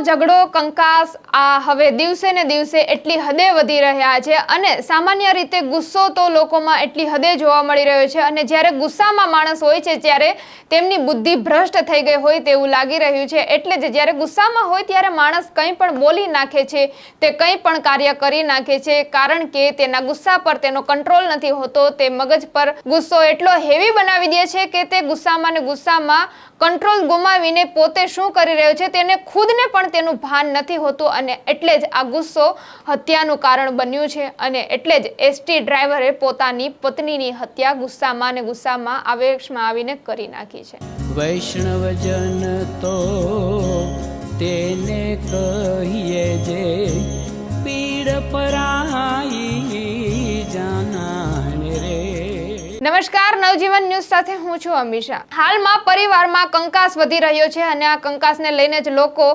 ઝઘડો, કંકાસ, આ હવે દિવસે ને દિવસે એટલી હદે વધી રહ્યા છે અને સામાન્ય રીતે ગુસ્સો તો લોકોમાં એટલી હદે જોવા મળી રહ્યો છે અને જ્યારે ગુસ્સામાં માણસ હોય છે ત્યારે તેમની બુદ્ધિ ભ્રષ્ટ થઈ ગઈ હોય તેવું લાગી રહ્યું છે. એટલે જ જ્યારે ગુસ્સામાં હોય ત્યારે માણસ કંઈ પણ બોલી નાખે છે, તે કંઈ પણ કાર્ય કરી નાખે છે, કારણ કે તેના ગુસ્સા પર તેનો કંટ્રોલ નથી હોતો, તે મગજ પર ગુસ્સો એટલો હેવી બનાવી દે છે કે તે ગુસ્સામાં ને ગુસ્સામાં કંટ્રોલ ગુમાવીને પોતે શું કરી રહ્યો છે તેને ખુદને પણ તેનું ભાન નથી હોતું અને એટલે જ આ ગુસ્સો હત્યાનું કારણ બન્યું છે અને એટલે જ એસટી ડ્રાઈવરે પોતાની પત્નીની હત્યા ગુસ્સામાં અને ગુસ્સામાં આવેશમાં આવીને કરી નાખી છે. વૈષ્ણવજન તો તેને કહીએ જે પીડ પરાઈ નમસ્કાર, નવજીવન ન્યૂઝ સાથે હું છું અમીષા. હાલમાં પરિવારમાં કંકાસ વધી રહ્યો છે અને આ કંકાસને લઈને જ લોકો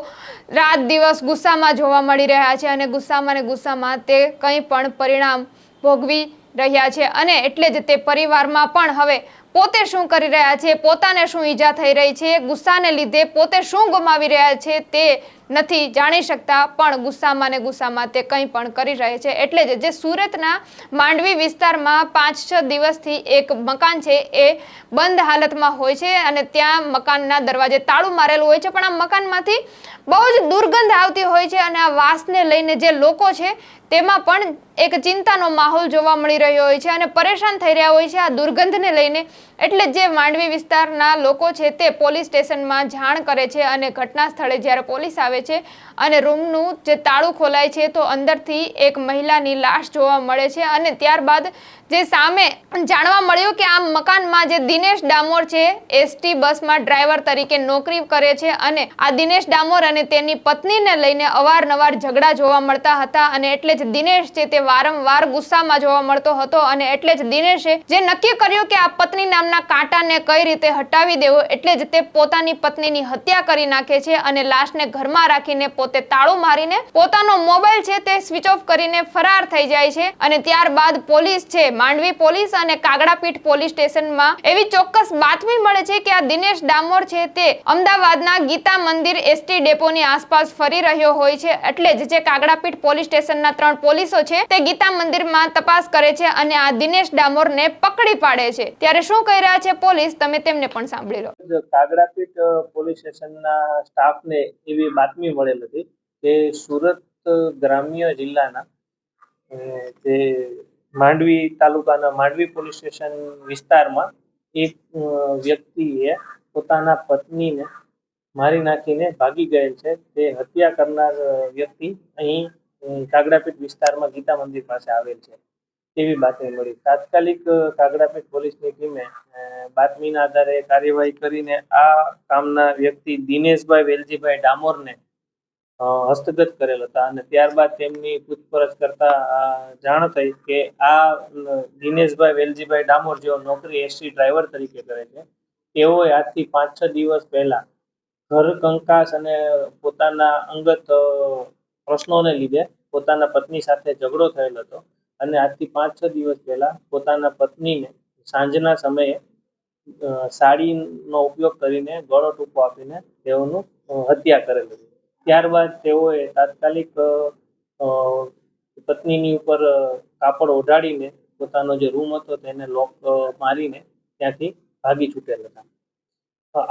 રાત દિવસ ગુસ્સામાં જોવા મળી રહ્યા છે અને ગુસ્સામાં ને ગુસ્સામાં તે કંઈ પણ પરિણામ ભોગવી રહ્યા છે અને એટલે જ તે પરિવારમાં પણ હવે પોતે શું કરી રહ્યા છે, પોતાને શું ઈજા થઈ રહી છે, ગુસ્સાને લીધે પોતે શું ગુમાવી રહ્યા છે તે નથી જાણી શકતા, પણ ગુસ્સામાં ને ગુસ્સામાં તે કંઈ પણ કરી રહે છે. એટલે જ જે સુરતના માંડવી વિસ્તારમાં પાંચ છ દિવસથી એક મકાન છે એ બંધ હાલતમાં હોય છે અને ત્યાં મકાનના દરવાજે તાળું મારેલું હોય છે, પણ આ મકાનમાંથી બહુ જ દુર્ગંધ આવતી હોય છે અને આ વાસને લઈને જે લોકો છે તેમાં પણ એક ચિંતાનો માહોલ જોવા મળી રહ્યો હોય છે અને પરેશાન થઈ રહ્યા હોય છે આ દુર્ગંધને લઈને. એટલે જે માંડવી વિસ્તારના લોકો છે તે પોલીસ સ્ટેશનમાં જાણ કરે છે અને ઘટના સ્થળે જ્યારે પોલીસ આવે છે અને રૂમનું જે તાળું ખોલાય છે તો અંદરથી એક મહિલાની લાશ જોવા મળે છે અને ત્યારબાદ જે સામે જાણવા મળ્યું કે આ મકાનમાં જે દિનેશ ડામોર છે, એસટી બસમાં ડ્રાઈવર તરીકે નોકરી કરે છે અને આ દિનેશ ડામોર અને તેની પત્નીને લઈને અવારનવાર ઝઘડા જોવા મળતા હતા અને એટલે જ દિનેશ છે તે વારંવાર ગુસ્સામાં જોવા મળતો હતો અને એટલે જ દિનેશે જે નક્કી કર્યું કે આ પત્ની નામના કાંટાને કઈ રીતે હટાવી દેવો એટલે જ તે પોતાની પત્નીની હત્યા કરી નાખે છે અને લાશને ઘરમાં રાખીને પોતે તાળું મારીને પોતાનો મોબાઈલ છે તે સ્વિચ ઓફ કરીને ફરાર થઈ જાય છે અને ત્યારબાદ પોલીસ છે, માંડવી પોલીસ અને કાગડાપીઠ પોલીસ સ્ટેશનમાં એવી ચોક્કસ બાતમી મળે છે કે આ દિનેશ ડામોર છે તે અમદાવાદના ગીતા મંદિર એસટી ડેપોની આસપાસ ફરી રહ્યો હોય છે. એટલે જ જે કાગડાપીઠ પોલીસ સ્ટેશનના ત્રણ પોલીસો છે તે ગીતા મંદિરમાં તપાસ કરે છે અને આ દિનેશ ડામોરને પકડી પાડે છે. ત્યારે શું કહી રહ્યા છે પોલીસ? તમે તેમને પણ સાંભળી લો. કાગડાપીઠ પોલીસ સ્ટેશનના સ્ટાફને એવી બાતમી મળેલ હતી કે સુરત ગ્રામ્ય જિલ્લાના જે માંડવી તાલુકાના માંડવી પોલીસ સ્ટેશન વિસ્તારમાં એક વ્યક્તિએ પોતાના પત્નીને મારી નાખીને ભાગી ગયેલ છે. તે હત્યા કરનાર વ્યક્તિ અહીં કાગડાપીઠ વિસ્તારમાં ગીતા મંદિર પાસે આવેલ છે. તેવી બાતમી મળી. તાત્કાલિક કાગડાપેટ પોલીસની ટીમે બાતમીના આધારે કાર્યવાહી કરીને આ કામના વ્યક્તિ દિનેશભાઈ વેલજીભાઈ ડામોરને હસ્તગત કરેલ હતા અને ત્યારબાદ તેમની પૂછપરછ કરતા જાણ થઈ કે આ દિનેશભાઈ વેલજીભાઈ ડામોર જેઓ નોકરી એસટી ડ્રાઈવર તરીકે કરે છે, તેઓએ આજથી પાંચ છ દિવસ પહેલા ઘર કંકાસ અને પોતાના અંગત પ્રશ્નોને લીધે પોતાના પત્ની સાથે ઝઘડો થયેલ હતો. અને આજથી પાંચ છ દિવસ પહેલા પોતાના પત્નીને સાંજના સમયે સાડીનો ઉપયોગ કરીને ગળો ટૂંકો આપીને તેઓનું હત્યા કરેલ ત્યારબાદ તેઓએ તાત્કાલિક પત્નીની ઉપર કાપડ ઓઢાડીને પોતાનો જે રૂમ હતો તેને લોક મારીને ત્યાંથી ભાગી છૂટેલ હતા.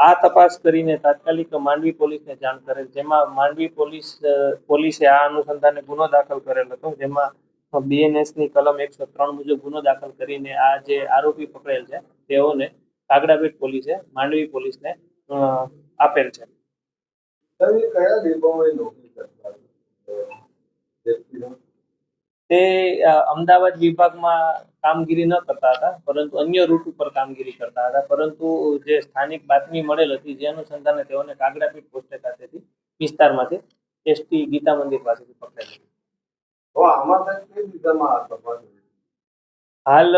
આ તપાસ કરીને તાત્કાલિક માંડવી પોલીસને જાણ કરેલ, જેમાં માંડવી પોલીસ પોલીસે આ અનુસંધાને ગુનો દાખલ કરેલ હતો, જેમાં બીએનએસની કલમ એકસો ત્રણ મુજબ ગુનો દાખલ કરીને આ જે આરોપી પકડેલ છે તેઓને કાગડાપીઠ પોલીસે માંડવી પોલીસને આપેલ છે? તે અમદાવાદ વિભાગમાં કામગીરી ન કરતા હતા પરંતુ અન્ય રૂટ ઉપર કામગીરી કરતા હતા પરંતુ જે સ્થાનિક બાતમી મળેલ હતી જે અનુસંધાને તેઓને કાગડાપીઠ પોસ્ટે ખાતેથી વિસ્તારમાંથી એસટી ગીતા મંદિર પાસેથી પકડાઈ હતી હાલ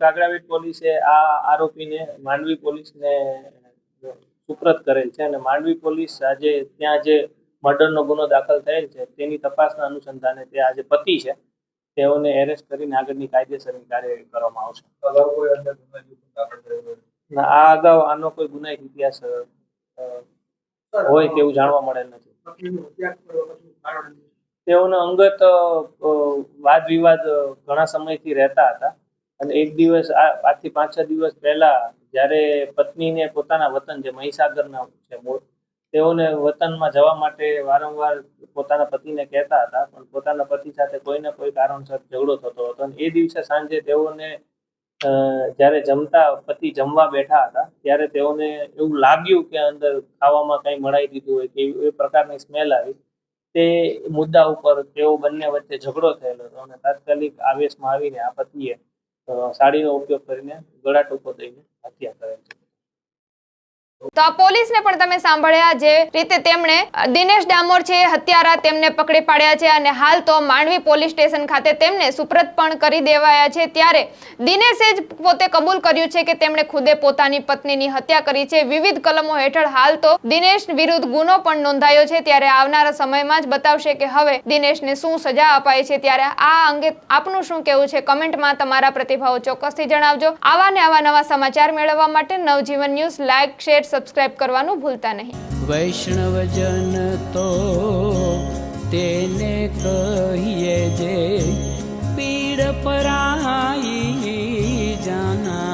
કાગડાવીટ પોલીસે આ આરોપીને માંડવી પોલીસને સુપ્રત કરેલ છે અને માંડવી પોલીસ આજે ત્યાં જે મર્ડરનો ગુનો દાખલ થયેલ છે તેની તપાસના અનુસંધાને તે આજે પતિ છે. તેઓને એરેસ્ટ કરીને આગળની કાયદેસરની કાર્યવાહી કરવામાં આવશે. આ અગાઉ આનો કોઈ ગુનાહિત ઇતિહાસ હોય તેવું જાણવા મળેલ નથી. તેઓનો અંગત વાદ વિવાદ ઘણા સમયથી રહેતા હતા. અને એક દિવસ આજથી પાંચ છ દિવસ પહેલા જ્યારે પત્નીને પોતાના વતન, જે મહીસાગરના છે મૂળ, તેઓને વતનમાં જવા માટે વારંવાર પોતાના પતિને કહેતા હતા, પણ પોતાના પતિ સાથે કોઈને કોઈ કારણસર ઝઘડો થતો હતો. અને એ દિવસે સાંજે તેઓને જ્યારે જમતા પતિ જમવા બેઠા હતા, ત્યારે તેઓને એવું લાગ્યું કે અંદર ખાવામાં કંઈ મળાઈ દીધું હોય કે એ પ્રકારની સ્મેલ આવી. તે મુદ્દા ઉપર તેઓ બંને વચ્ચે ઝઘડો થયેલો હતો અને તાત્કાલિક આવેશમાં આવીને આ પતિએ સાડીનો ઉપયોગ કરીને ગળા ટૂંકો દઈને હત્યા કરેલ છે. તો આ પોલીસને પણ તમે સાંભળ્યા જે રીતે તેમણે દિનેશ ડામોર છે, હત્યારા તેમને પકડી પાડ્યા છે અને હાલ તો માંડવી પોલીસ સ્ટેશન ખાતે તેમને સુપ્રત પણ કરી દેવાયા છે. ત્યારે દિનેશે જ પોતે કબૂલ કર્યું છે કે તેમણે ખુદે પોતાની પત્નીની હત્યા કરી છે. વિવિધ કલમો હેઠળ હાલ તો દિનેશ વિરુદ્ધ ગુનો પણ નોંધાયો છે. ત્યારે આવનારા સમયમાં જ બતાવશે કે હવે દિનેશને શું સજા અપાય છે. ત્યારે આ અંગે આપનું શું કહેવું છે? કમેન્ટમાં તમારા પ્રતિભાવો ચોક્કસથી જણાવજો. આવા ને આવા નવા સમાચાર મેળવવા માટે Navjivan news like, share subscribe કરવાનું ભૂલતા નહીં. વૈષ્ણવજન તો તેને કહીએ જે પીડ પરાઈ જાના